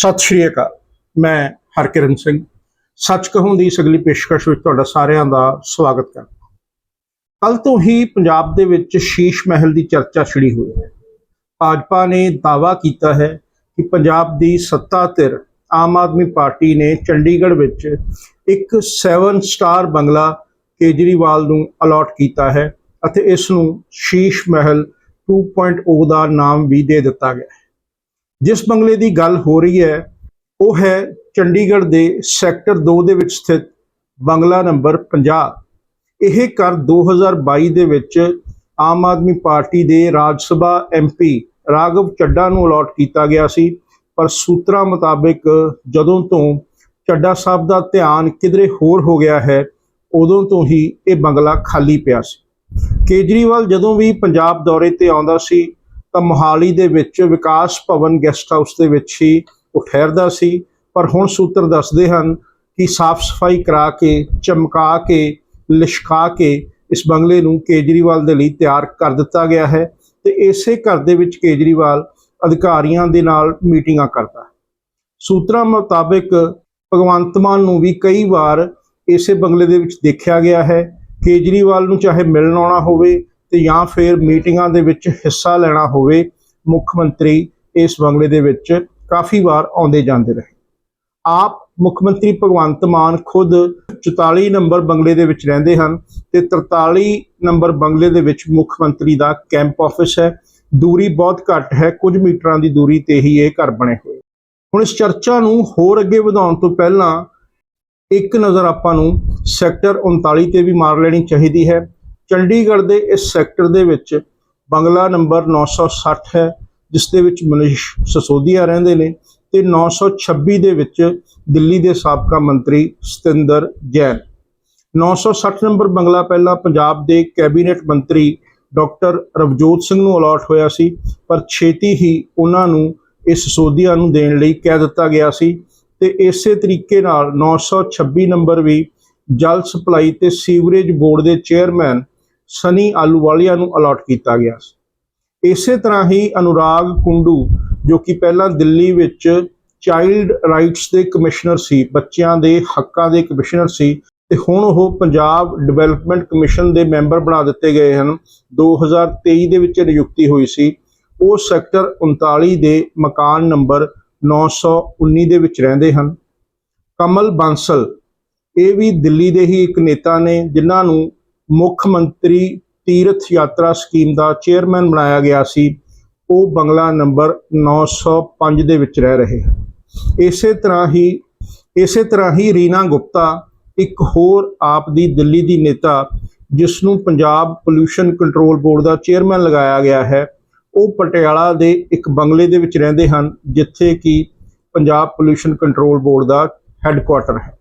ਸਤਿ ਸ਼੍ਰੀ ਅਕਾਲ। ਮੈਂ ਹਰਕਿਰਨ ਸਿੰਘ। ਸੱਚ ਕਹੂੰ ਦੀ ਇਸ ਅਗਲੀ ਪੇਸ਼ਕਸ਼ ਵਿੱਚ ਤੁਹਾਡਾ ਸਾਰਿਆਂ ਦਾ ਸਵਾਗਤ ਕਰਦਾ ਕੱਲ ਤੋਂ ਹੀ ਪੰਜਾਬ ਦੇ ਵਿੱਚ ਸ਼ੀਸ਼ ਮਹਿਲ ਦੀ ਚਰਚਾ ਛਿੜੀ ਹੋਈ ਹੈ। ਭਾਜਪਾ ਨੇ ਦਾਅਵਾ ਕੀਤਾ ਹੈ ਕਿ ਪੰਜਾਬ ਦੀ ਸੱਤਾ ਧਿਰ ਆਮ ਆਦਮੀ ਪਾਰਟੀ ਨੇ ਚੰਡੀਗੜ੍ਹ ਵਿੱਚ ਇੱਕ 7 ਸਟਾਰ ਬੰਗਲਾ ਕੇਜਰੀਵਾਲ ਨੂੰ ਅਲਾਟ ਕੀਤਾ ਹੈ ਅਤੇ ਇਸ ਨੂੰ ਸ਼ੀਸ਼ ਮਹਿਲ 2.0 ਦਾ ਨਾਮ ਵੀ ਦੇ ਦਿੱਤਾ ਗਿਆ ਹੈ। ਜਿਸ ਬੰਗਲੇ ਦੀ ਗੱਲ ਹੋ ਰਹੀ ਹੈ, ਉਹ ਹੈ ਚੰਡੀਗੜ੍ਹ ਦੇ ਸੈਕਟਰ 2 ਦੇ ਵਿੱਚ ਸਥਿਤ ਬੰਗਲਾ ਨੰਬਰ 50 ਇਹ ਘਰ 2022 ਦੇ ਵਿੱਚ ਆਮ ਆਦਮੀ ਪਾਰਟੀ ਦੇ ਰਾਜ ਸਭਾ ਐਮਪੀ ਰਾਘਵ ਚੱਡਾ ਨੂੰ ਅਲਾਟ ਕੀਤਾ ਗਿਆ ਸੀ। ਪਰ ਸੂਤਰਾਂ ਮੁਤਾਬਕ ਜਦੋਂ ਤੋਂ ਚੱਡਾ ਸਾਹਿਬ ਦਾ ਧਿਆਨ ਕਿਧਰੇ ਹੋਰ ਹੋ ਗਿਆ ਹੈ, ਉਦੋਂ ਤੋਂ ਹੀ ਇਹ ਬੰਗਲਾ ਖਾਲੀ ਪਿਆ ਸੀ। ਕੇਜਰੀਵਾਲ ਜਦੋਂ ਵੀ ਪੰਜਾਬ ਦੌਰੇ ਤੇ ਆਉਂਦਾ ਸੀ ਤਾਂ ਮੋਹਾਲੀ ਦੇ ਵਿੱਚ ਵਿਕਾਸ ਭਵਨ ਗੈਸਟ ਹਾਊਸ ਦੇ ਵਿੱਚ ਹੀ ਉਹ ਠਹਿਰਦਾ ਸੀ। ਪਰ ਹੁਣ ਸੂਤਰ ਦੱਸਦੇ ਹਨ ਕਿ ਸਾਫ਼ ਸਫ਼ਾਈ ਕਰਾ ਕੇ, ਚਮਕਾ ਕੇ, ਲਿਸ਼ਕਾ ਕੇ ਇਸ ਬੰਗਲੇ ਨੂੰ ਕੇਜਰੀਵਾਲ ਦੇ ਲਈ ਤਿਆਰ ਕਰ ਦਿੱਤਾ ਗਿਆ ਹੈ ਤੇ ਇਸੇ ਘਰ ਦੇ ਵਿੱਚ ਕੇਜਰੀਵਾਲ ਅਧਿਕਾਰੀਆਂ ਦੇ ਨਾਲ ਮੀਟਿੰਗਾਂ ਕਰਦਾ ਹੈ। ਸੂਤਰਾਂ ਮੁਤਾਬਕ ਭਗਵੰਤ ਮਾਨ ਨੂੰ ਵੀ ਕਈ ਵਾਰ ਇਸੇ ਬੰਗਲੇ ਦੇ ਵਿੱਚ ਦੇਖਿਆ ਗਿਆ ਹੈ। ਕੇਜਰੀਵਾਲ ਨੂੰ ਚਾਹੇ ਮਿਲਣ ਆਉਣਾ ਹੋਵੇ ਤੇ ਜਾਂ ਫਿਰ ਮੀਟਿੰਗਾਂ ਦੇ ਵਿੱਚ ਹਿੱਸਾ ਲੈਣਾ ਹੋਵੇ, ਮੁੱਖ ਮੰਤਰੀ ਇਸ ਬੰਗਲੇ ਦੇ ਵਿੱਚ ਕਾਫੀ ਵਾਰ ਆਉਂਦੇ ਜਾਂਦੇ ਰਹੇ। ਆਪ ਮੁੱਖ ਮੰਤਰੀ ਭਗਵੰਤ ਮਾਨ ਖੁਦ 44 ਨੰਬਰ ਬੰਗਲੇ ਦੇ ਵਿੱਚ ਰਹਿੰਦੇ ਹਨ ਤੇ 43 ਨੰਬਰ ਬੰਗਲੇ ਦੇ ਵਿੱਚ ਮੁੱਖ ਮੰਤਰੀ ਦਾ ਕੈਂਪ ਆਫਿਸ ਹੈ। ਦੂਰੀ ਬਹੁਤ ਘੱਟ ਹੈ, ਕੁਝ ਮੀਟਰਾਂ ਦੀ ਦੂਰੀ ਤੇ ਹੀ ਇਹ ਘਰ ਬਣੇ ਹੋਏ। ਹੁਣ ਇਸ ਚਰਚਾ ਨੂੰ ਹੋਰ ਅੱਗੇ ਵਧਾਉਣ ਤੋਂ ਪਹਿਲਾਂ ਇੱਕ ਨਜ਼ਰ ਆਪਾਂ ਨੂੰ ਸੈਕਟਰ 39 ਤੇ ਵੀ ਮਾਰ ਲੈਣੀ ਚਾਹੀਦੀ ਹੈ। ਚੰਡੀਗੜ੍ਹ ਦੇ ਇਸ ਸੈਕਟਰ ਦੇ ਵਿੱਚ ਬੰਗਲਾ ਨੰਬਰ 960 ਹੈ, ਜਿਸ ਦੇ ਵਿੱਚ ਮਨੀਸ਼ ਸਸੋਦੀਆ ਰਹਿੰਦੇ ਨੇ ਤੇ 926 ਦੇ ਵਿੱਚ ਦਿੱਲੀ ਦੇ ਸਾਬਕਾ ਮੰਤਰੀ ਸਤਿੰਦਰ ਜੈਨ। 960 ਨੰਬਰ ਬੰਗਲਾ ਪਹਿਲਾਂ ਪੰਜਾਬ ਦੇ ਕੈਬਨਿਟ ਮੰਤਰੀ ਡਾਕਟਰ ਰਵਜੋਤ ਸਿੰਘ ਨੂੰ ਅਲਾਟ ਹੋਇਆ ਸੀ, ਪਰ ਛੇਤੀ ਹੀ ਉਹਨਾਂ ਨੂੰ ਇਸ ਸਸੋਦੀਆ ਨੂੰ ਦੇਣ ਲਈ ਕਹਿ ਦਿੱਤਾ ਗਿਆ ਸੀ ਤੇ ਇਸੇ ਤਰੀਕੇ ਨਾਲ 926 ਨੰਬਰ ਵੀ ਜਲ ਸਪਲਾਈ ਤੇ ਸੀਵਰੇਜ ਬੋਰਡ ਦੇ ਚੇਅਰਮੈਨ ਸਨੀ ਆਲੂਵਾਲੀਆ ਨੂੰ ਅਲਾਟ ਕੀਤਾ ਗਿਆ ਸੀ। ਇਸੇ ਤਰ੍ਹਾਂ ਹੀ ਅਨੁਰਾਗ ਕੁੰਡੂ, ਜੋ ਕਿ ਪਹਿਲਾਂ ਦਿੱਲੀ ਵਿੱਚ ਚਾਈਲਡ ਰਾਈਟਸ ਦੇ ਕਮਿਸ਼ਨਰ ਸੀ, ਬੱਚਿਆਂ ਦੇ ਹੱਕਾਂ ਦੇ ਕਮਿਸ਼ਨਰ ਸੀ ਤੇ ਹੁਣ ਉਹ ਪੰਜਾਬ ਡਿਵੈਲਪਮੈਂਟ ਕਮਿਸ਼ਨ ਦੇ ਮੈਂਬਰ ਬਣਾ ਦਿੱਤੇ ਗਏ ਹਨ। 2023 ਦੇ ਵਿੱਚ ਨਿਯੁਕਤੀ ਹੋਈ ਸੀ। ਉਹ ਸੈਕਟਰ 39 ਦੇ ਮਕਾਨ ਨੰਬਰ 919 ਦੇ ਵਿੱਚ ਰਹਿੰਦੇ ਹਨ। ਕਮਲ ਬਾਂਸਲ, ਇਹ ਵੀ ਦਿੱਲੀ ਦੇ ਹੀ ਇੱਕ ਨੇਤਾ ਨੇ, ਜਿਨ੍ਹਾਂ ਨੂੰ ਮੁੱਖ ਮੰਤਰੀ ਤੀਰਥ ਯਾਤਰਾ ਸਕੀਮ ਦਾ ਚੇਅਰਮੈਨ ਬਣਾਇਆ ਗਿਆ ਸੀ। ਉਹ ਬੰਗਲਾ ਨੰਬਰ 905 ਦੇ ਵਿੱਚ ਰਹਿ ਰਹੇ ਹਨ। ਇਸੇ ਤਰ੍ਹਾਂ ਹੀ, ਇਸੇ ਤਰ੍ਹਾਂ ਹੀ ਰੀਨਾ ਗੁਪਤਾ, ਇੱਕ ਹੋਰ ਆਪ ਦੀ ਦਿੱਲੀ ਦੀ ਨੇਤਾ, ਜਿਸ ਨੂੰ ਪੰਜਾਬ ਪੋਲੂਸ਼ਨ ਕੰਟਰੋਲ ਬੋਰਡ ਦਾ ਚੇਅਰਮੈਨ ਲਗਾਇਆ ਗਿਆ ਹੈ, ਉਹ ਪਟਿਆਲਾ ਦੇ ਇੱਕ ਬੰਗਲੇ ਦੇ ਵਿੱਚ ਰਹਿੰਦੇ ਹਨ, ਜਿੱਥੇ ਕਿ ਪੰਜਾਬ ਪੋਲੂਸ਼ਨ ਕੰਟਰੋਲ ਬੋਰਡ ਦਾ ਹੈੱਡਕੁਆਟਰ ਹੈ।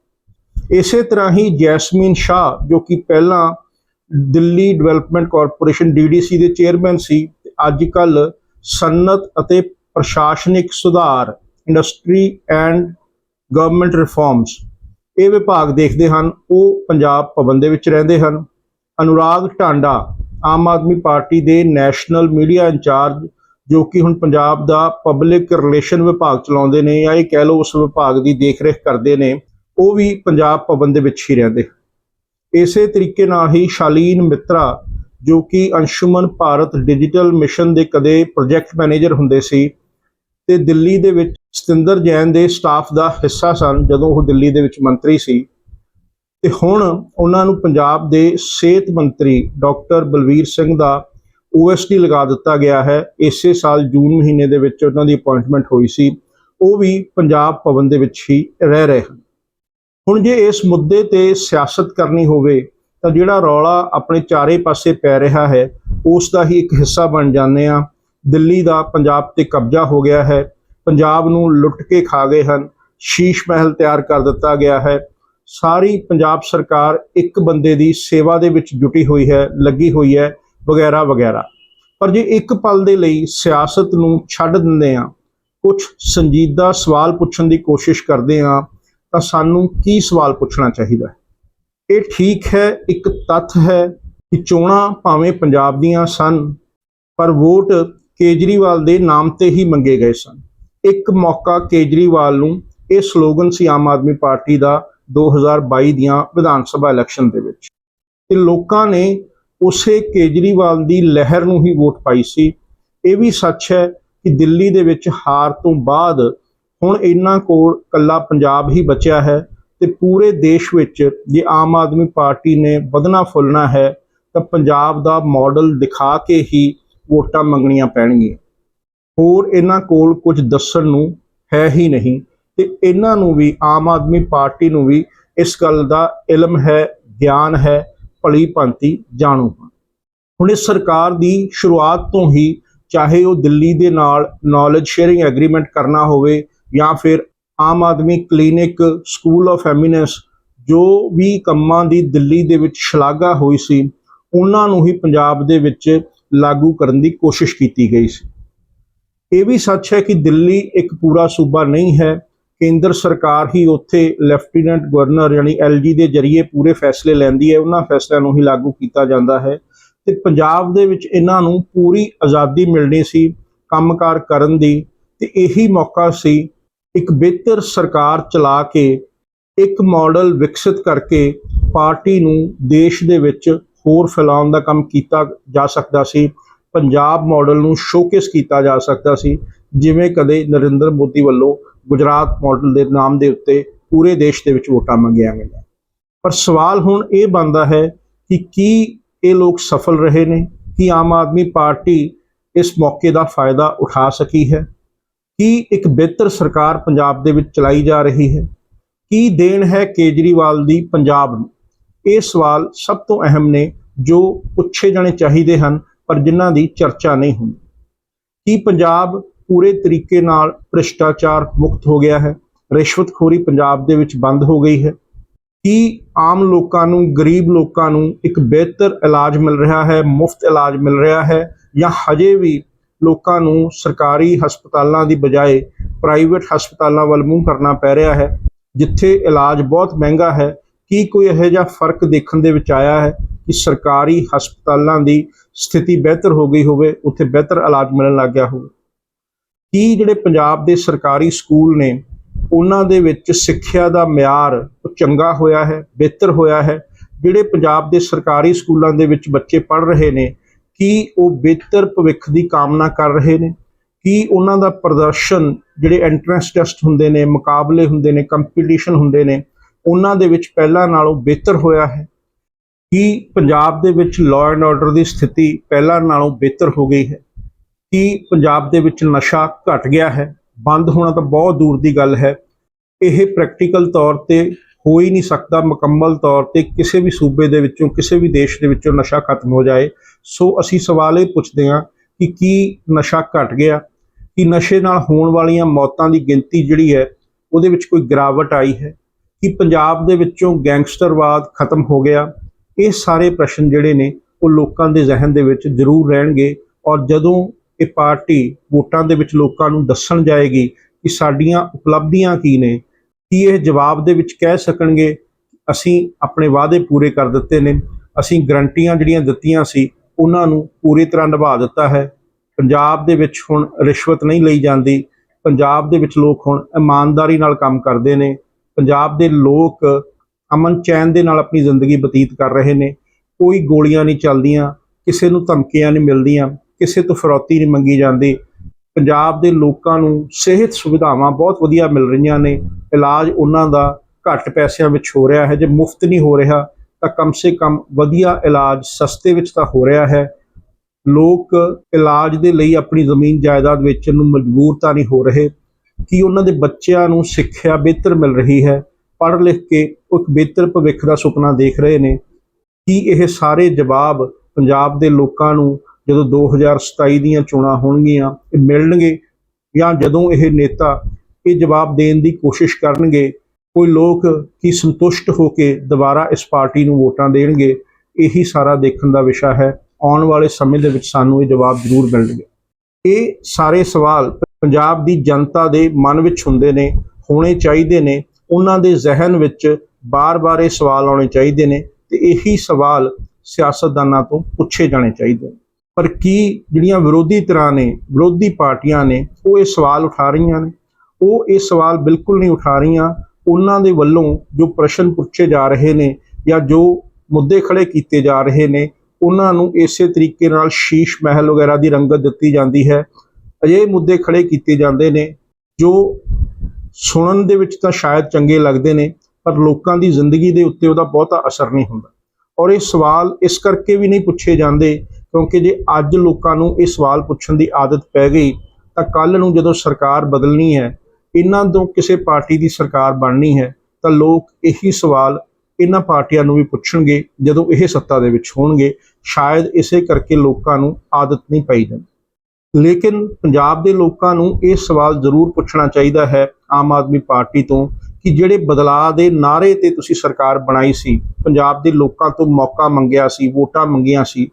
ਇਸੇ ਤਰ੍ਹਾਂ ਹੀ ਜੈਸਮੀਨ ਸ਼ਾਹ, ਜੋ ਕਿ ਪਹਿਲਾਂ ਦਿੱਲੀ ਡਿਵੈਲਪਮੈਂਟ ਕਾਰਪੋਰੇਸ਼ਨ ਡੀਡੀਸੀ ਦੇ ਚੇਅਰਮੈਨ ਸੀ। ਅੱਜ ਕੱਲ ਸਨਅਤ ਅਤੇ ਪ੍ਰਸ਼ਾਸਨਿਕ ਸੁਧਾਰ, ਇੰਡਸਟਰੀ ਐਂਡ ਗਵਰਨਮੈਂਟ ਰਿਫਾਰਮਸ, ਇਹ ਵਿਭਾਗ ਦੇਖਦੇ ਹਨ। ਉਹ ਪੰਜਾਬ ਭਵਨ ਦੇ ਵਿੱਚ ਰਹਿੰਦੇ ਹਨ। ਅਨੁਰਾਗ ਢਾਂਡਾ ਆਮ ਆਦਮੀ ਪਾਰਟੀ ਦੇ ਨੈਸ਼ਨਲ ਮੀਡੀਆ ਇੰਚਾਰਜ, ਜੋ ਕਿ ਹੁਣ ਪੰਜਾਬ ਦਾ ਪਬਲਿਕ ਰਿਲੇਸ਼ਨ ਵਿਭਾਗ ਚਲਾਉਂਦੇ ਨੇ ਜਾਂ ਇਹ ਕਹਿ ਲਓ ਉਸ ਵਿਭਾਗ ਦੀ ਦੇਖਰੇਖ ਕਰਦੇ ਨੇ, ਉਹ ਵੀ ਪੰਜਾਬ ਭਵਨ ਦੇ ਵਿੱਚ ਹੀ ਰਹਿੰਦੇ। ਇਸੇ ਤਰੀਕੇ ਨਾਲ ਹੀ ਸ਼ਾਲੀਨ ਮਿੱਤਰਾ, ਜੋ ਕਿ ਅੰਸ਼ੁਮਨ ਭਾਰਤ ਡਿਜੀਟਲ ਮਿਸ਼ਨ ਦੇ ਕਦੇ ਪ੍ਰੋਜੈਕਟ ਮੈਨੇਜਰ ਹੁੰਦੇ ਸੀ ਤੇ ਦਿੱਲੀ ਦੇ ਵਿੱਚ ਸਤਿੰਦਰ ਜੈਨ ਦੇ ਸਟਾਫ ਦਾ ਹਿੱਸਾ ਸਨ ਜਦੋਂ ਉਹ ਦਿੱਲੀ ਦੇ ਵਿੱਚ ਮੰਤਰੀ ਸੀ। ਤੇ ਹੁਣ ਉਹਨਾਂ ਨੂੰ ਪੰਜਾਬ ਦੇ ਸਿਹਤ ਮੰਤਰੀ ਡਾਕਟਰ ਬਲਵੀਰ ਸਿੰਘ ਦਾ ਓਐਸਡੀ ਲਗਾ ਦਿੱਤਾ ਗਿਆ ਹੈ। ਇਸੇ ਸਾਲ ਜੂਨ ਮਹੀਨੇ ਦੇ ਵਿੱਚ ਉਹਨਾਂ ਦੀ ਅਪਾਇੰਟਮੈਂਟ ਹੋਈ ਸੀ। ਉਹ ਵੀ ਪੰਜਾਬ ਭਵਨ ਦੇ ਵਿੱਚ ਹੀ ਰਹਿ ਰਹੇ ਹਨ। ਹੁਣ ਜੇ ਇਸ ਮੁੱਦੇ ਤੇ ਸਿਆਸਤ ਕਰਨੀ ਹੋਵੇ, ਤਾਂ ਜਿਹੜਾ ਰੌਲਾ ਆਪਣੇ ਚਾਰੇ ਪਾਸੇ ਪੈ ਰਿਹਾ ਹੈ, ਉਸ ਦਾ ਹੀ ਇੱਕ ਹਿੱਸਾ ਬਣ ਜਾਂਦੇ ਆ ਦਿੱਲੀ ਦਾ ਪੰਜਾਬ ਤੇ ਕਬਜ਼ਾ ਹੋ ਗਿਆ ਹੈ। ਪੰਜਾਬ ਨੂੰ ਲੁੱਟ ਕੇ ਖਾ ਗਏ ਹਨ। ਸ਼ੀਸ਼ ਮਹਿਲ ਤਿਆਰ ਕਰ ਦਿੱਤਾ ਗਿਆ ਹੈ। ਸਾਰੀ ਪੰਜਾਬ ਸਰਕਾਰ ਇੱਕ ਬੰਦੇ ਦੀ ਸੇਵਾ ਦੇ ਵਿੱਚ ਜੁਟੀ ਹੋਈ ਹੈ, ਲੱਗੀ ਹੋਈ ਹੈ, ਵਗੈਰਾ ਵਗੈਰਾ। ਪਰ ਜੇ ਇੱਕ ਪਲ ਦੇ ਲਈ ਸਿਆਸਤ ਨੂੰ ਛੱਡ ਦਿੰਦੇ ਆ ਕੁਝ ਸੰਜੀਦਾ ਸਵਾਲ ਪੁੱਛਣ ਦੀ ਕੋਸ਼ਿਸ਼ ਕਰਦੇ ਆ ਤਾਂ ਸਾਨੂੰ ਕੀ ਸਵਾਲ ਪੁੱਛਣਾ ਚਾਹੀਦਾ ਹੈ? ਇਹ ਠੀਕ ਹੈ, ਇੱਕ ਤੱਥ ਹੈ ਕਿ ਚੋਣਾਂ ਭਾਵੇਂ ਪੰਜਾਬ ਦੀਆਂ ਸਨ, ਪਰ ਵੋਟ ਕੇਜਰੀਵਾਲ ਦੇ ਨਾਮ ਤੇ ਹੀ ਮੰਗੇ ਗਏ ਸਨ। ਇੱਕ ਮੌਕਾ ਕੇਜਰੀਵਾਲ ਨੂੰ ਇਹ ਸਲੋਗਨ ਸੀ ਆਮ ਆਦਮੀ ਪਾਰਟੀ ਦਾ 2022 ਦੀਆਂ ਵਿਧਾਨ ਸਭਾ ਇਲੈਕਸ਼ਨ ਦੇ ਵਿੱਚ। ਤੇ ਲੋਕਾਂ ਨੇ ਉਸੇ ਕੇਜਰੀਵਾਲ ਦੀ ਲਹਿਰ ਨੂੰ ਹੀ ਵੋਟ ਪਾਈ ਸੀ। ਇਹ ਵੀ ਸੱਚ ਹੈ ਕਿ ਦਿੱਲੀ ਦੇ ਵਿੱਚ ਹਾਰ ਤੋਂ ਬਾਅਦ ਹੁਣ ਇਹਨਾਂ ਕੋਲ ਕੱਲਾ ਪੰਜਾਬ ਹੀ ਬਚਿਆ ਹੈ ਤੇ ਪੂਰੇ ਦੇਸ਼ ਵਿੱਚ ਜੇ ਆਮ ਆਦਮੀ ਪਾਰਟੀ ਨੇ ਵਧਣਾ ਫੁੱਲਣਾ ਹੈ ਤਾਂ ਪੰਜਾਬ ਦਾ ਮਾਡਲ ਦਿਖਾ ਕੇ ਹੀ ਵੋਟਾਂ ਮੰਗਣੀਆਂ ਪੈਣਗੀਆਂ। ਹੋਰ ਇਹਨਾਂ ਕੋਲ ਕੁਝ ਦੱਸਣ ਨੂੰ ਹੈ ਹੀ ਨਹੀਂ ਤੇ ਇਹਨਾਂ ਨੂੰ ਵੀ, ਆਮ ਆਦਮੀ ਪਾਰਟੀ ਨੂੰ ਵੀ ਇਸ ਗੱਲ ਦਾ ਇਲਮ ਹੈ, ਗਿਆਨ ਹੈ, ਭਲੀ ਭਾਂਤੀ ਜਾਣੂ ਹੁਣ ਇਸ ਸਰਕਾਰ ਦੀ ਸ਼ੁਰੂਆਤ ਤੋਂ ਹੀ ਚਾਹੇ ਉਹ ਦਿੱਲੀ ਦੇ ਨਾਲ ਨੌਲੇਜ ਸ਼ੇਅਰਿੰਗ ਐਗਰੀਮੈਂਟ ਕਰਨਾ ਹੋਵੇ ਜਾਂ ਫਿਰ Aam Aadmi clinic school of eminence ਜੋ ਵੀ ਕੰਮਾਂ ਦੀ ਦਿੱਲੀ ਦੇ ਵਿੱਚ ਸ਼ਲਾਘਾ ਹੋਈ ਸੀ, ਉਹਨਾਂ ਨੂੰ ਹੀ ਪੰਜਾਬ ਦੇ ਵਿੱਚ ਲਾਗੂ ਕਰਨ ਦੀ ਕੋਸ਼ਿਸ਼ ਕੀਤੀ ਗਈ ਸੀ। ਇਹ ਵੀ ਸੱਚ ਹੈ ਕਿ ਦਿੱਲੀ ਇੱਕ ਪੂਰਾ ਸੂਬਾ ਨਹੀਂ ਹੈ। ਕੇਂਦਰ ਸਰਕਾਰ ਹੀ ਉੱਥੇ ਲੈਫਟੀਨੈਂਟ ਗਵਰਨਰ ਯਾਨੀ ਐਲਜੀ ਦੇ ਜ਼ਰੀਏ ਪੂਰੇ ਫੈਸਲੇ ਲੈਂਦੀ ਹੈ, ਉਹਨਾਂ ਫੈਸਲਿਆਂ ਨੂੰ ਹੀ ਲਾਗੂ ਕੀਤਾ ਜਾਂਦਾ ਹੈ। ਤੇ ਪੰਜਾਬ ਦੇ ਵਿੱਚ ਇਹਨਾਂ ਨੂੰ ਪੂਰੀ ਆਜ਼ਾਦੀ ਮਿਲਣੀ ਸੀ, ਕੰਮਕਾਰ ਕਰਨ ਦੀ। ਤੇ ਇਹੀ ਮੌਕਾ ਸੀ ਇੱਕ ਬਿਹਤਰ ਸਰਕਾਰ ਚਲਾ ਕੇ, ਇੱਕ ਮਾਡਲ ਵਿਕਸਿਤ ਕਰਕੇ ਪਾਰਟੀ ਨੂੰ ਦੇਸ਼ ਦੇ ਵਿੱਚ ਹੋਰ ਫੈਲਾਉਣ ਦਾ ਕੰਮ ਕੀਤਾ ਜਾ ਸਕਦਾ ਸੀ। ਪੰਜਾਬ ਮਾਡਲ ਨੂੰ ਸ਼ੋਕੇਸ ਕੀਤਾ ਜਾ ਸਕਦਾ ਸੀ। ਜਿਵੇਂ ਕਦੇ ਨਰਿੰਦਰ ਮੋਦੀ ਵੱਲੋਂ ਗੁਜਰਾਤ ਮਾਡਲ ਦੇ ਨਾਮ ਦੇ ਉੱਤੇ ਪੂਰੇ ਦੇਸ਼ ਦੇ ਵਿੱਚ ਵੋਟਾਂ ਮੰਗੀਆਂ ਗਈਆਂ। ਪਰ ਸਵਾਲ ਹੁਣ ਇਹ ਬਣਦਾ ਹੈ ਕਿ ਕੀ ਇਹ ਲੋਕ ਸਫਲ ਰਹੇ ਨੇ? ਕੀ ਆਮ ਆਦਮੀ ਪਾਰਟੀ ਇਸ ਮੌਕੇ ਦਾ ਫਾਇਦਾ ਉਠਾ ਸਕੀ ਹੈ? ਕੀ ਇੱਕ ਬਿਹਤਰ ਸਰਕਾਰ ਪੰਜਾਬ ਦੇ ਵਿੱਚ ਚਲਾਈ ਜਾ ਰਹੀ ਹੈ? ਕੀ ਦੇਣ ਹੈ ਕੇਜਰੀਵਾਲ ਦੀ ਪੰਜਾਬ ਨੂੰ? ਇਹ ਸਵਾਲ ਸਭ ਤੋਂ ਅਹਿਮ ਨੇ ਜੋ ਪੁੱਛੇ ਜਾਣੇ ਚਾਹੀਦੇ ਹਨ, ਪਰ ਜਿਨ੍ਹਾਂ ਦੀ ਚਰਚਾ ਨਹੀਂ ਹੁੰਦੀ। ਕੀ ਪੰਜਾਬ ਪੂਰੇ ਤਰੀਕੇ ਨਾਲ ਭ੍ਰਿਸ਼ਟਾਚਾਰ ਮੁਕਤ ਹੋ ਗਿਆ ਹੈ? ਰਿਸ਼ਵਤਖੋਰੀ ਪੰਜਾਬ ਦੇ ਵਿੱਚ ਬੰਦ ਹੋ ਗਈ ਹੈ। ਕੀ ਆਮ ਲੋਕਾਂ ਨੂੰ, ਗਰੀਬ ਲੋਕਾਂ ਨੂੰ ਇੱਕ ਬਿਹਤਰ ਇਲਾਜ ਮਿਲ ਰਿਹਾ ਹੈ, ਮੁਫਤ ਇਲਾਜ ਮਿਲ ਰਿਹਾ ਹੈ ਜਾਂ ਹਜੇ ਵੀ ਲੋਕਾਂ ਨੂੰ ਸਰਕਾਰੀ ਹਸਪਤਾਲਾਂ ਦੀ ਬਜਾਏ ਪ੍ਰਾਈਵੇਟ ਹਸਪਤਾਲਾਂ ਵੱਲ ਮੂੰਹ ਕਰਨਾ ਪੈ ਰਿਹਾ ਹੈ, ਜਿੱਥੇ ਇਲਾਜ ਬਹੁਤ ਮਹਿੰਗਾ ਹੈ, ਕੀ ਕੋਈ ਇਹੋ ਜਿਹਾ ਫ਼ਰਕ ਦੇਖਣ ਦੇ ਵਿੱਚ ਆਇਆ ਹੈ ਕਿ ਸਰਕਾਰੀ ਹਸਪਤਾਲਾਂ ਦੀ ਸਥਿਤੀ ਬਿਹਤਰ ਹੋ ਗਈ ਹੋਵੇ, ਉੱਥੇ ਬਿਹਤਰ ਇਲਾਜ ਮਿਲਣ ਲੱਗ ਗਿਆ ਹੋਵੇ? ਕੀ ਜਿਹੜੇ ਪੰਜਾਬ ਦੇ ਸਰਕਾਰੀ ਸਕੂਲ ਨੇ, ਉਹਨਾਂ ਦੇ ਵਿੱਚ ਸਿੱਖਿਆ ਦਾ ਮਿਆਰ ਚੰਗਾ ਹੋਇਆ ਹੈ, ਬਿਹਤਰ ਹੋਇਆ ਹੈ? ਜਿਹੜੇ ਪੰਜਾਬ ਦੇ ਸਰਕਾਰੀ ਸਕੂਲਾਂ ਦੇ ਵਿੱਚ ਬੱਚੇ ਪੜ੍ਹ ਰਹੇ ਨੇ ਕੀ ਉਹ ਬਿਹਤਰ ਭਵਿੱਖ ਦੀ ਕਾਮਨਾ ਕਰ ਰਹੇ ਨੇ? ਕੀ ਉਹਨਾਂ ਦਾ ਪ੍ਰਦਰਸ਼ਨ ਜਿਹੜੇ ਐਂਟਰੈਂਸ ਟੈਸਟ ਹੁੰਦੇ ਨੇ, ਮੁਕਾਬਲੇ ਹੁੰਦੇ ਨੇ ਕੰਪੀਟੀਸ਼ਨ ਹੁੰਦੇ ਨੇ, ਉਹਨਾਂ ਦੇ ਵਿੱਚ ਪਹਿਲਾਂ ਨਾਲੋਂ ਬਿਹਤਰ ਹੋਇਆ ਹੈ? ਕੀ ਪੰਜਾਬ ਦੇ ਵਿੱਚ ਲਾਅ ਐਂਡ ਆਰਡਰ ਦੀ ਸਥਿਤੀ ਪਹਿਲਾਂ ਨਾਲੋਂ ਬਿਹਤਰ ਹੋ ਗਈ ਹੈ? ਕੀ ਪੰਜਾਬ ਦੇ ਵਿੱਚ ਨਸ਼ਾ ਘਟ ਗਿਆ ਹੈ? ਬੰਦ ਹੋਣਾ ਤਾਂ ਬਹੁਤ ਦੂਰ ਦੀ ਗੱਲ ਹੈ। ਇਹ ਪ੍ਰੈਕਟੀਕਲ ਤੌਰ ਤੇ ਹੋ ਹੀ ਨਹੀਂ ਸਕਦਾ ਮੁਕੰਮਲ ਤੌਰ ਤੇ ਕਿਸੇ ਵੀ ਸੂਬੇ ਦੇ ਵਿੱਚੋਂ, ਕਿਸੇ ਵੀ ਦੇਸ਼ ਦੇ ਵਿੱਚੋਂ ਨਸ਼ਾ ਖਤਮ ਹੋ ਜਾਏ। ਸੋ ਅਸੀਂ ਸਵਾਲ ਇਹ ਪੁੱਛਦੇ ਹਾਂ ਕਿ ਕੀ ਨਸ਼ਾ ਘਟ ਗਿਆ? ਕਿ ਨਸ਼ੇ ਨਾਲ ਹੋਣ ਵਾਲੀਆਂ ਮੌਤਾਂ ਦੀ ਗਿਣਤੀ ਜਿਹੜੀ ਹੈ, ਉਹਦੇ ਵਿੱਚ ਕੋਈ ਗਿਰਾਵਟ ਆਈ ਹੈ? ਕਿ ਪੰਜਾਬ ਦੇ ਵਿੱਚੋਂ ਗੈਂਗਸਟਰਵਾਦ ਖਤਮ ਹੋ ਗਿਆ? ਇਹ ਸਾਰੇ ਪ੍ਰਸ਼ਨ ਜਿਹੜੇ ਨੇ, ਉਹ ਲੋਕਾਂ ਦੇ ਜ਼ਿਹਨ ਦੇ ਵਿੱਚ ਜ਼ਰੂਰ ਰਹਿਣਗੇ ਔਰ ਜਦੋਂ ਇਹ ਪਾਰਟੀ ਵੋਟਾਂ ਦੇ ਵਿੱਚ ਲੋਕਾਂ ਨੂੰ ਦੱਸਣ ਜਾਏਗੀ ਕਿ ਸਾਡੀਆਂ ਉਪਲਬਧੀਆਂ ਕੀ ਨੇ ਕੀ ਇਹ ਜਵਾਬ ਦੇ ਵਿੱਚ ਕਹਿ ਸਕਣਗੇ ਅਸੀਂ ਆਪਣੇ ਵਾਅਦੇ ਪੂਰੇ ਕਰ ਦਿੱਤੇ ਨੇ, ਅਸੀਂ ਗਰੰਟੀਆਂ ਜਿਹੜੀਆਂ ਦਿੱਤੀਆਂ ਸੀ, ਉਹਨਾਂ ਨੂੰ ਪੂਰੀ ਤਰ੍ਹਾਂ ਨਿਭਾ ਦਿੱਤਾ ਹੈ। ਪੰਜਾਬ ਦੇ ਵਿੱਚ ਹੁਣ ਰਿਸ਼ਵਤ ਨਹੀਂ ਲਈ ਜਾਂਦੀ, ਪੰਜਾਬ ਦੇ ਵਿੱਚ ਲੋਕ ਹੁਣ ਇਮਾਨਦਾਰੀ ਨਾਲ ਕੰਮ ਕਰਦੇ ਨੇ, ਪੰਜਾਬ ਦੇ ਲੋਕ ਅਮਨ ਚੈਨ ਦੇ ਨਾਲ ਆਪਣੀ ਜ਼ਿੰਦਗੀ ਬਤੀਤ ਕਰ ਰਹੇ ਨੇ, ਕੋਈ ਗੋਲੀਆਂ ਨਹੀਂ ਚੱਲਦੀਆਂ, ਕਿਸੇ ਨੂੰ ਧਮਕੀਆਂ ਨਹੀਂ ਮਿਲਦੀਆਂ, ਕਿਸੇ ਤੋਂ ਫਰੌਤੀ ਨਹੀਂ ਮੰਗੀ ਜਾਂਦੀ। ਪੰਜਾਬ ਦੇ ਲੋਕਾਂ ਨੂੰ ਸਿਹਤ ਸੁਵਿਧਾਵਾਂ ਬਹੁਤ ਵਧੀਆ ਮਿਲ ਰਹੀਆਂ ਨੇ ਇਲਾਜ ਉਹਨਾਂ ਦਾ ਘੱਟ ਪੈਸਿਆਂ ਵਿੱਚ ਹੋ ਰਿਹਾ ਹੈ, ਜੇ ਮੁਫਤ ਨਹੀਂ ਹੋ ਰਿਹਾ, ਤਾਂ ਕਮ ਸੇ ਕਮ ਵਧੀਆ ਇਲਾਜ ਸਸਤੇ ਵਿੱਚ ਤਾਂ ਹੋ ਰਿਹਾ ਹੈ। ਲੋਕ ਇਲਾਜ ਦੇ ਲਈ ਆਪਣੀ ਜ਼ਮੀਨ ਜਾਇਦਾਦ ਵੇਚਣ ਨੂੰ ਮਜਬੂਰ ਤਾਂ ਨਹੀਂ ਹੋ ਰਹੇ। ਕਿ ਉਹਨਾਂ ਦੇ ਬੱਚਿਆਂ ਨੂੰ ਸਿੱਖਿਆ ਬਿਹਤਰ ਮਿਲ ਰਹੀ ਹੈ? ਪੜ੍ਹ ਲਿਖ ਕੇ ਉਹ ਇੱਕ ਬਿਹਤਰ ਭਵਿੱਖ ਦਾ ਸੁਪਨਾ ਦੇਖ ਰਹੇ ਨੇ। ਕੀ ਇਹ ਸਾਰੇ ਜਵਾਬ ਪੰਜਾਬ ਦੇ ਲੋਕਾਂ ਨੂੰ ਜਦੋਂ 2027 ਦੀਆਂ ਚੋਣਾਂ ਹੋਣਗੀਆਂ, ਇਹ ਮਿਲਣਗੇ ਜਾਂ ਜਦੋਂ ਇਹ ਨੇਤਾ ਇਹ ਜਵਾਬ ਦੇਣ ਦੀ ਕੋਸ਼ਿਸ਼ ਕਰਨਗੇ, ਕੋਈ ਲੋਕ ਕੀ ਸੰਤੁਸ਼ਟ ਹੋ ਕੇ ਦੁਬਾਰਾ ਇਸ ਪਾਰਟੀ ਨੂੰ ਵੋਟਾਂ ਦੇਣਗੇ, ਇਹੀ ਸਾਰਾ ਦੇਖਣ ਦਾ ਵਿਸ਼ਾ ਹੈ। ਆਉਣ ਵਾਲੇ ਸਮੇਂ ਦੇ ਵਿੱਚ ਸਾਨੂੰ ਇਹ ਜਵਾਬ ਜ਼ਰੂਰ ਮਿਲਣਗੇ। ਇਹ ਸਾਰੇ ਸਵਾਲ ਪੰਜਾਬ ਦੀ ਜਨਤਾ ਦੇ ਮਨ ਵਿੱਚ ਹੁੰਦੇ ਨੇ, ਹੋਣੇ ਚਾਹੀਦੇ ਨੇ। ਉਹਨਾਂ ਦੇ ਜ਼ਿਹਨ ਵਿੱਚ ਬਾਰ-ਬਾਰ ਇਹ ਸਵਾਲ ਆਉਣੇ ਚਾਹੀਦੇ ਨੇ ਤੇ ਇਹੀ ਸਵਾਲ ਸਿਆਸਤਦਾਨਾਂ ਤੋਂ ਪੁੱਛੇ ਜਾਣੇ ਚਾਹੀਦੇ ਨੇ। ਪਰ ਕੀ ਜਿਹੜੀਆਂ ਵਿਰੋਧੀ ਧਿਰਾਂ ਨੇ, ਵਿਰੋਧੀ ਪਾਰਟੀਆਂ ਨੇ, ਉਹ ਇਹ ਸਵਾਲ ਉਠਾ ਰਹੀਆਂ ਨੇ? ਉਹ ਇਹ ਸਵਾਲ ਬਿਲਕੁਲ ਨਹੀਂ ਉਠਾ ਰਹੀਆਂ। ਉਹਨਾਂ ਦੇ ਵੱਲੋਂ ਜੋ ਪ੍ਰਸ਼ਨ ਪੁੱਛੇ ਜਾ ਰਹੇ ਨੇ ਜਾਂ ਜੋ ਮੁੱਦੇ ਖੜੇ ਕੀਤੇ ਜਾ ਰਹੇ ਨੇ, ਉਹਨਾਂ ਨੂੰ ਇਸੇ ਤਰੀਕੇ ਨਾਲ ਸ਼ੀਸ਼ ਮਹਿਲ ਵਗੈਰਾ ਦੀ ਰੰਗਤ ਦਿੱਤੀ ਜਾਂਦੀ ਹੈ। ਅਜਿਹੇ ਮੁੱਦੇ ਖੜੇ ਕੀਤੇ ਜਾਂਦੇ ਨੇ, ਜੋ ਸੁਣਨ ਦੇ ਵਿੱਚ ਤਾਂ ਸ਼ਾਇਦ ਚੰਗੇ ਲੱਗਦੇ ਨੇ, ਪਰ ਲੋਕਾਂ ਦੀ ਜ਼ਿੰਦਗੀ ਦੇ ਉੱਤੇ ਉਹਦਾ ਬਹੁਤਾ ਅਸਰ ਨਹੀਂ ਹੁੰਦਾ। ਔਰ ਇਹ ਸਵਾਲ ਇਸ ਕਰਕੇ ਵੀ ਨਹੀਂ ਪੁੱਛੇ ਜਾਂਦੇ, ਕਿਉਂਕਿ ਜੇ ਅੱਜ ਲੋਕਾਂ ਨੂੰ ਇਹ ਸਵਾਲ ਪੁੱਛਣ ਦੀ ਆਦਤ ਪੈ ਗਈ, ਤਾਂ ਕੱਲ ਨੂੰ ਜਦੋਂ ਸਰਕਾਰ ਬਦਲਣੀ ਹੈ ਇਹਨਾਂ ਤੋਂ ਕਿਸੇ ਪਾਰਟੀ ਦੀ ਸਰਕਾਰ ਬਣਨੀ ਹੈ, ਤਾਂ ਲੋਕ ਇਹੀ ਸਵਾਲ ਇਹਨਾਂ ਪਾਰਟੀਆਂ ਨੂੰ ਵੀ ਪੁੱਛਣਗੇ ਜਦੋਂ ਇਹ ਸੱਤਾ ਦੇ ਵਿੱਚ ਹੋਣਗੇ। ਸ਼ਾਇਦ ਇਸੇ ਕਰਕੇ ਲੋਕਾਂ ਨੂੰ ਆਦਤ ਨਹੀਂ ਪਈ ਜਾਂਦੀ। ਲੇਕਿਨ ਪੰਜਾਬ ਦੇ ਲੋਕਾਂ ਨੂੰ ਇਹ ਸਵਾਲ ਜ਼ਰੂਰ ਪੁੱਛਣਾ ਚਾਹੀਦਾ ਹੈ ਆਮ ਆਦਮੀ ਪਾਰਟੀ ਤੋਂ ਕਿ ਜਿਹੜੇ ਬਦਲਾਅ ਦੇ ਨਾਅਰੇ ਤੇ ਤੁਸੀਂ ਸਰਕਾਰ ਬਣਾਈ ਸੀ, ਪੰਜਾਬ ਦੇ ਲੋਕਾਂ ਤੋਂ ਮੌਕਾ ਮੰਗਿਆ ਸੀ, ਵੋਟਾਂ ਮੰਗੀਆਂ ਸੀ,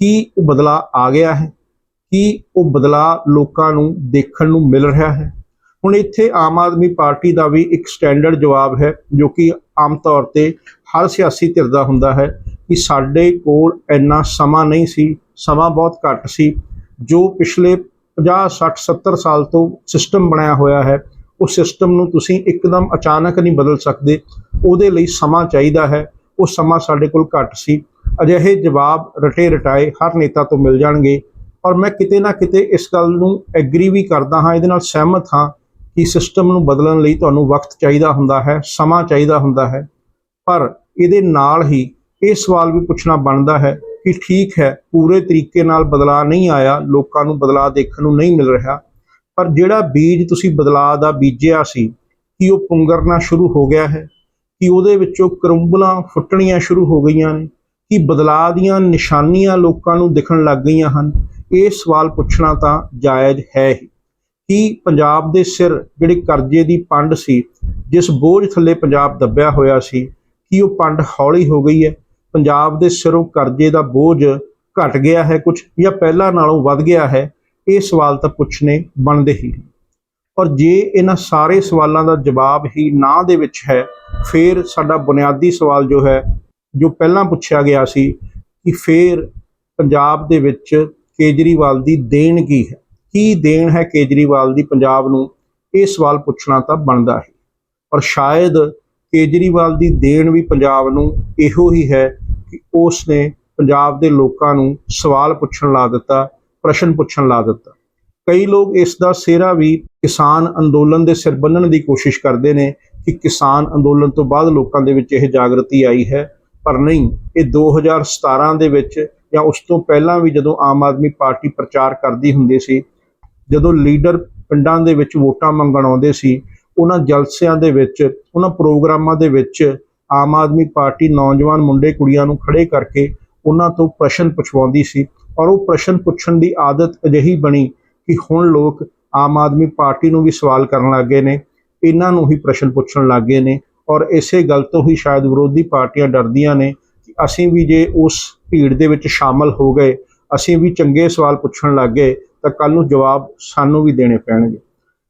ਕੀ ਉਹ ਬਦਲਾਅ ਆ ਗਿਆ ਹੈ? ਕੀ ਉਹ ਬਦਲਾਅ ਲੋਕਾਂ ਨੂੰ ਦੇਖਣ ਨੂੰ ਮਿਲ ਰਿਹਾ ਹੈ? ਹੁਣ ਇੱਥੇ ਆਮ ਆਦਮੀ ਪਾਰਟੀ ਦਾ ਵੀ ਇੱਕ ਸਟੈਂਡਰਡ ਜਵਾਬ ਹੈ, ਜੋ ਕਿ ਆਮ ਤੌਰ ਤੇ ਹਰ ਸਿਆਸੀ ਧਿਰ ਦਾ ਹੁੰਦਾ ਹੈ ਕਿ ਸਾਡੇ ਕੋਲ ਇੰਨਾ ਸਮਾਂ ਨਹੀਂ ਸੀ, ਸਮਾਂ ਬਹੁਤ ਘੱਟ ਸੀ, ਜੋ ਪਿਛਲੇ 50 60 70 ਸਾਲ ਤੋਂ ਸਿਸਟਮ ਬਣਾਇਆ ਹੋਇਆ ਹੈ, ਉਹ ਸਿਸਟਮ ਨੂੰ ਤੁਸੀਂ ਇੱਕਦਮ ਅਚਾਨਕ ਨਹੀਂ ਬਦਲ ਸਕਦੇ, ਉਹਦੇ ਲਈ ਸਮਾਂ ਚਾਹੀਦਾ ਹੈ, ਉਹ ਸਮਾਂ ਸਾਡੇ ਕੋਲ ਘੱਟ ਸੀ। ਅਜਿਹੇ ਜਵਾਬ ਰਟੇ ਰਟਾਏ ਹਰ ਨੇਤਾ ਤੋਂ ਮਿਲ ਜਾਣਗੇ, ਔਰ ਮੈਂ ਕਿਤੇ ਨਾ ਕਿਤੇ ਇਸ ਗੱਲ ਨੂੰ ਐਗਰੀ ਵੀ ਕਰਦਾ ਹਾਂ, ਇਹਦੇ ਨਾਲ ਸਹਿਮਤ ਹਾਂ ਕਿ ਸਿਸਟਮ ਨੂੰ ਬਦਲਣ ਲਈ ਤੁਹਾਨੂੰ ਵਕਤ ਚਾਹੀਦਾ ਹੁੰਦਾ ਹੈ, ਸਮਾਂ ਚਾਹੀਦਾ ਹੁੰਦਾ ਹੈ। ਪਰ ਇਹਦੇ ਨਾਲ ਹੀ ਇਹ ਸਵਾਲ ਵੀ ਪੁੱਛਣਾ ਬਣਦਾ ਹੈ ਕਿ ਠੀਕ ਹੈ, ਪੂਰੇ ਤਰੀਕੇ ਨਾਲ ਬਦਲਾਅ ਨਹੀਂ ਆਇਆ, ਲੋਕਾਂ ਨੂੰ ਬਦਲਾਅ ਦੇਖਣ ਨੂੰ ਨਹੀਂ ਮਿਲ ਰਿਹਾ। ਪਰ ਜਿਹੜਾ ਬੀਜ ਤੁਸੀਂ ਬਦਲਾਅ ਦਾ ਬੀਜਿਆ ਸੀ, ਕਿ ਉਹ ਪੁੰਗਰਨਾ ਸ਼ੁਰੂ ਹੋ ਗਿਆ ਹੈ? ਕਿ ਉਹਦੇ ਵਿੱਚੋਂ ਕਰੰਬਲਾਂ ਫੁੱਟਣੀਆਂ ਸ਼ੁਰੂ ਹੋ ਗਈਆਂ ਨੇ? ਕਿ ਬਦਲਾਅ ਦੀਆਂ ਨਿਸ਼ਾਨੀਆਂ ਲੋਕਾਂ ਨੂੰ ਦਿਖਣ ਲੱਗ ਗਈਆਂ ਹਨ? ਇਹ ਸਵਾਲ ਪੁੱਛਣਾ ਤਾਂ ਜਾਇਜ਼ ਹੈ ਹੀ। ਕਿ ਪੰਜਾਬ ਦੇ ਸਿਰ ਜਿਹੜੀ ਕਰਜ਼ੇ ਦੀ ਪੰਡ ਸੀ, ਜਿਸ ਬੋਝ ਥੱਲੇ ਪੰਜਾਬ ਦੱਬਿਆ ਹੋਇਆ ਸੀ, ਕਿ ਉਹ ਪੰਡ ਹੌਲੀ ਹੋ ਗਈ ਹੈ? ਪੰਜਾਬ ਦੇ ਸਿਰੋਂ ਕਰਜ਼ੇ ਦਾ ਬੋਝ ਘਟ ਗਿਆ ਹੈ ਕੁਝ ਜਾਂ ਪਹਿਲਾਂ ਨਾਲੋਂ ਵੱਧ ਗਿਆ ਹੈ? ਇਹ ਸਵਾਲ ਤਾਂ ਪੁੱਛਣੇ ਬਣਦੇ ਹੀ ਔਰ ਜੇ ਇਹਨਾਂ ਸਾਰੇ ਸਵਾਲਾਂ ਦਾ ਜਵਾਬ ਹੀ ਨਾ ਦੇ ਵਿੱਚ ਹੈ, ਫਿਰ ਸਾਡਾ ਬੁਨਿਆਦੀ ਸਵਾਲ ਜੋ ਹੈ, ਜੋ ਪਹਿਲਾਂ ਪੁੱਛਿਆ ਗਿਆ ਸੀ ਕਿ ਫਿਰ ਪੰਜਾਬ ਦੇ ਵਿੱਚ ਕੇਜਰੀਵਾਲ ਦੀ ਦੇਣ ਕੀ ਹੈ? ਕੀ ਦੇਣ ਹੈ ਕੇਜਰੀਵਾਲ ਦੀ ਪੰਜਾਬ ਨੂੰ? ਇਹ ਸਵਾਲ ਪੁੱਛਣਾ ਤਾਂ ਬਣਦਾ ਹੈ। ਪਰ ਸ਼ਾਇਦ ਕੇਜਰੀਵਾਲ ਦੀ ਦੇਣ ਵੀ ਪੰਜਾਬ ਨੂੰ ਇਹੋ ਹੀ ਹੈ ਕਿ ਉਸ ਨੇ ਪੰਜਾਬ ਦੇ ਲੋਕਾਂ ਨੂੰ ਸਵਾਲ ਪੁੱਛਣ ਲਾ ਦਿੱਤਾ, ਪ੍ਰਸ਼ਨ ਪੁੱਛਣ ਲਾ ਦਿੱਤਾ। ਕਈ ਲੋਕ ਇਸ ਦਾ ਸਿਹਰਾ ਵੀ ਕਿਸਾਨ ਅੰਦੋਲਨ ਦੇ ਸਿਰ ਬੰਨਣ ਦੀ ਕੋਸ਼ਿਸ਼ ਕਰਦੇ ਨੇ ਕਿ ਕਿਸਾਨ ਅੰਦੋਲਨ ਤੋਂ ਬਾਅਦ ਲੋਕਾਂ ਦੇ ਵਿੱਚ ਇਹ ਜਾਗਰਤੀ ਆਈ ਹੈ। ਪਰ ਨਹੀਂ, ਇਹ 2017 ਦੇ ਵਿੱਚ ਜਾਂ ਉਸ ਤੋਂ ਪਹਿਲਾਂ ਵੀ ਜਦੋਂ ਆਮ ਆਦਮੀ ਪਾਰਟੀ ਪ੍ਰਚਾਰ ਕਰਦੀ ਹੁੰਦੀ ਸੀ ਜਦੋਂ ਲੀਡਰ ਪਿੰਡਾਂ ਦੇ ਵਿੱਚ ਵੋਟਾਂ ਮੰਗਣ ਆਉਂਦੇ ਸੀ, ਉਹਨਾਂ ਜਲਸਿਆਂ ਦੇ ਵਿੱਚ, ਉਹਨਾਂ ਪ੍ਰੋਗਰਾਮਾਂ ਦੇ ਵਿੱਚ ਆਮ ਆਦਮੀ ਪਾਰਟੀ ਨੌਜਵਾਨ ਮੁੰਡੇ ਕੁੜੀਆਂ ਨੂੰ ਖੜੇ ਕਰਕੇ ਉਹਨਾਂ ਤੋਂ ਪ੍ਰਸ਼ਨ ਪੁੱਛਵਾਉਂਦੀ ਸੀ ਔਰ ਉਹ ਪ੍ਰਸ਼ਨ ਪੁੱਛਣ ਦੀ ਆਦਤ ਅਜਿਹੀ ਬਣੀ ਕਿ ਹੁਣ ਲੋਕ ਆਮ ਆਦਮੀ ਪਾਰਟੀ ਨੂੰ ਵੀ ਸਵਾਲ ਕਰਨ ਲੱਗੇ ਨੇ, ਇਹਨਾਂ ਨੂੰ ਹੀ ਪ੍ਰਸ਼ਨ ਪੁੱਛਣ ਲੱਗੇ ਨੇ ਔਰ ਇਸੇ ਗੱਲ ਤੋਂ ਹੀ ਸ਼ਾਇਦ ਵਿਰੋਧੀ ਪਾਰਟੀਆਂ ਡਰਦੀਆਂ ਨੇ ਕਿ ਅਸੀਂ ਵੀ ਜੇ ਉਸ ਭੀੜ ਦੇ ਵਿੱਚ ਸ਼ਾਮਲ ਹੋ ਗਏ, ਅਸੀਂ ਵੀ ਚੰਗੇ ਸਵਾਲ ਪੁੱਛਣ ਲੱਗ ਗਏ ਤਾਂ ਕੱਲ ਨੂੰ ਜਵਾਬ ਸਾਨੂੰ ਵੀ ਦੇਣੇ ਪੈਣਗੇ।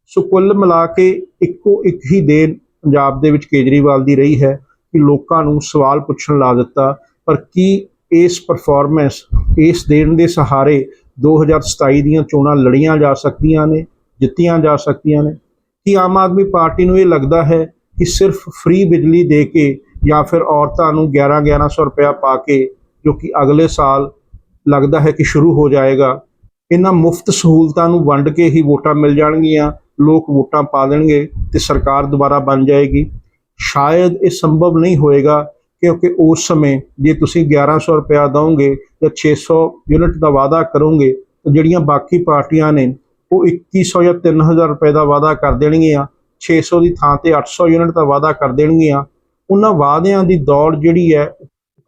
ਸੋ ਕੁੱਲ ਮਿਲਾ ਕੇ ਇੱਕੋ ਇੱਕ ਹੀ ਦੇਣ ਪੰਜਾਬ ਦੇ ਵਿੱਚ ਕੇਜਰੀਵਾਲ ਦੀ ਰਹੀ ਹੈ ਕਿ ਲੋਕਾਂ ਨੂੰ ਸਵਾਲ ਪੁੱਛਣ ਲਾ ਦਿੱਤਾ। ਪਰ ਕੀ ਇਸ ਪਰਫਾਰਮੈਂਸ ਇਸ ਦੇਣ ਦੇ ਸਹਾਰੇ 2027 ਦੀਆਂ ਚੋਣਾਂ ਲੜੀਆਂ ਜਾ ਸਕਦੀਆਂ ਨੇ, ਜਿੱਤੀਆਂ ਜਾ ਸਕਦੀਆਂ ਨੇ? ਕੀ ਆਮ ਆਦਮੀ ਪਾਰਟੀ ਨੂੰ ਇਹ ਲੱਗਦਾ ਹੈ ਕਿ ਸਿਰਫ ਫ੍ਰੀ ਬਿਜਲੀ ਦੇ ਕੇ ਜਾਂ ਫਿਰ ਔਰਤਾਂ ਨੂੰ 11 1100 ਰੁਪਇਆ ਪਾ ਕੇ, ਜੋ ਕਿ ਅਗਲੇ ਸਾਲ ਲੱਗਦਾ ਹੈ ਕਿ ਸ਼ੁਰੂ ਹੋ ਜਾਏਗਾ ਇਹਨਾਂ ਮੁਫਤ ਸਹੂਲਤਾਂ ਨੂੰ ਵੰਡ ਕੇ ਹੀ ਵੋਟਾਂ ਮਿਲ ਜਾਣਗੀਆਂ, ਲੋਕ ਵੋਟਾਂ ਪਾ ਦੇਣਗੇ ਤੇ ਸਰਕਾਰ ਦੁਬਾਰਾ ਬਣ ਜਾਏਗੀ। ਸ਼ਾਇਦ ਇਹ ਸੰਭਵ ਨਹੀਂ ਹੋਏਗਾ ਕਿਉਂਕਿ ਉਸ ਸਮੇਂ ਜੇ ਤੁਸੀਂ 1100 ਰੁਪਇਆ ਦਵੋਗੇ ਜਾਂ 600 ਯੂਨਿਟ ਦਾ ਵਾਅਦਾ ਕਰੋਗੇ ਤਾਂ ਜਿਹੜੀਆਂ ਬਾਕੀ ਪਾਰਟੀਆਂ ਨੇ ਉਹ 2100 ਜਾਂ 3000 ਰੁਪਏ ਦਾ ਵਾਅਦਾ ਕਰ ਦੇਣਗੀਆਂ 600 ਦੀ ਥਾਂ ਤੇ 800 ਯੂਨਿਟ ਦਾ ਵਾਅਦਾ ਕਰ ਦੇਣਗੀਆਂ। ਉਹਨਾਂ ਵਾਅਦਿਆਂ ਦੀ ਦੌੜ ਜਿਹੜੀ ਹੈ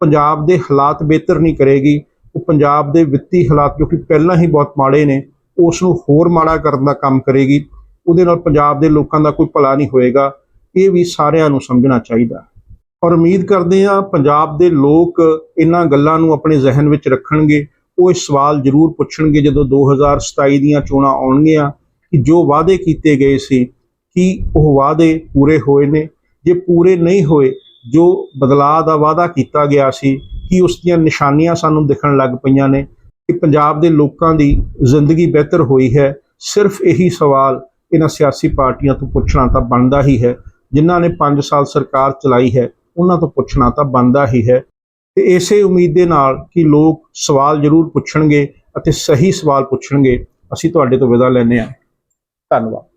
ਪੰਜਾਬ ਦੇ ਹਾਲਾਤ ਬਿਹਤਰ ਨਹੀਂ ਕਰੇਗੀ। ਉਹ ਪੰਜਾਬ ਦੇ ਵਿੱਤੀ ਹਾਲਾਤ ਜੋ ਕਿ ਪਹਿਲਾਂ ਹੀ ਬਹੁਤ ਮਾੜੇ ਨੇ ਉਸ ਨੂੰ ਹੋਰ ਮਾੜਾ ਕਰਨ ਦਾ ਕੰਮ ਕਰੇਗੀ, ਉਹਦੇ ਨਾਲ ਪੰਜਾਬ ਦੇ ਲੋਕਾਂ ਦਾ ਕੋਈ ਭਲਾ ਨਹੀਂ ਹੋਏਗਾ, ਇਹ ਵੀ ਸਾਰਿਆਂ ਨੂੰ ਸਮਝਣਾ ਚਾਹੀਦਾ। ਔਰ ਉਮੀਦ ਕਰਦੇ ਹਾਂ ਪੰਜਾਬ ਦੇ ਲੋਕ ਇਹਨਾਂ ਗੱਲਾਂ ਨੂੰ ਆਪਣੇ ਜ਼ਿਹਨ ਵਿੱਚ ਰੱਖਣਗੇ, ਉਹ ਇਹ ਸਵਾਲ ਜ਼ਰੂਰ ਪੁੱਛਣਗੇ ਜਦੋਂ 2027 ਦੀਆਂ ਚੋਣਾਂ ਆਉਣਗੀਆਂ ਕਿ ਜੋ ਵਾਅਦੇ ਕੀਤੇ ਗਏ ਸੀ, ਕਿ ਉਹ ਵਾਅਦੇ ਪੂਰੇ ਹੋਏ ਨੇ? ਜੇ ਪੂਰੇ ਨਹੀਂ ਹੋਏ, ਜੋ ਬਦਲਾਅ ਦਾ ਵਾਅਦਾ ਕੀਤਾ ਗਿਆ ਸੀ ਕਿ ਉਸ ਦੀਆਂ ਨਿਸ਼ਾਨੀਆਂ ਸਾਨੂੰ ਦਿਖਣ ਲੱਗ ਪਈਆਂ ਨੇ ਕਿ ਪੰਜਾਬ ਦੇ ਲੋਕਾਂ ਦੀ ਜ਼ਿੰਦਗੀ ਬਿਹਤਰ ਹੋਈ ਹੈ। ਸਿਰਫ ਇਹੀ ਸਵਾਲ ਇਹਨਾਂ ਸਿਆਸੀ ਪਾਰਟੀਆਂ ਤੋਂ ਪੁੱਛਣਾ ਤਾਂ ਬਣਦਾ ਹੀ ਹੈ। ਜਿਨ੍ਹਾਂ ਨੇ 5 ਸਾਲ ਸਰਕਾਰ ਚਲਾਈ ਹੈ, ਉਹਨਾਂ ਤੋਂ ਪੁੱਛਣਾ ਤਾਂ ਬਣਦਾ ਹੀ ਹੈ। ਤੇ ਇਸੇ ਉਮੀਦ ਦੇ ਨਾਲ ਕਿ ਲੋਕ ਸਵਾਲ ਜ਼ਰੂਰ ਪੁੱਛਣਗੇ ਅਤੇ ਸਹੀ ਸਵਾਲ ਪੁੱਛਣਗੇ, ਅਸੀਂ ਤੁਹਾਡੇ ਤੋਂ ਵਿਦਾ ਲੈਂਦੇ ਹਾਂ। ਧੰਨਵਾਦ।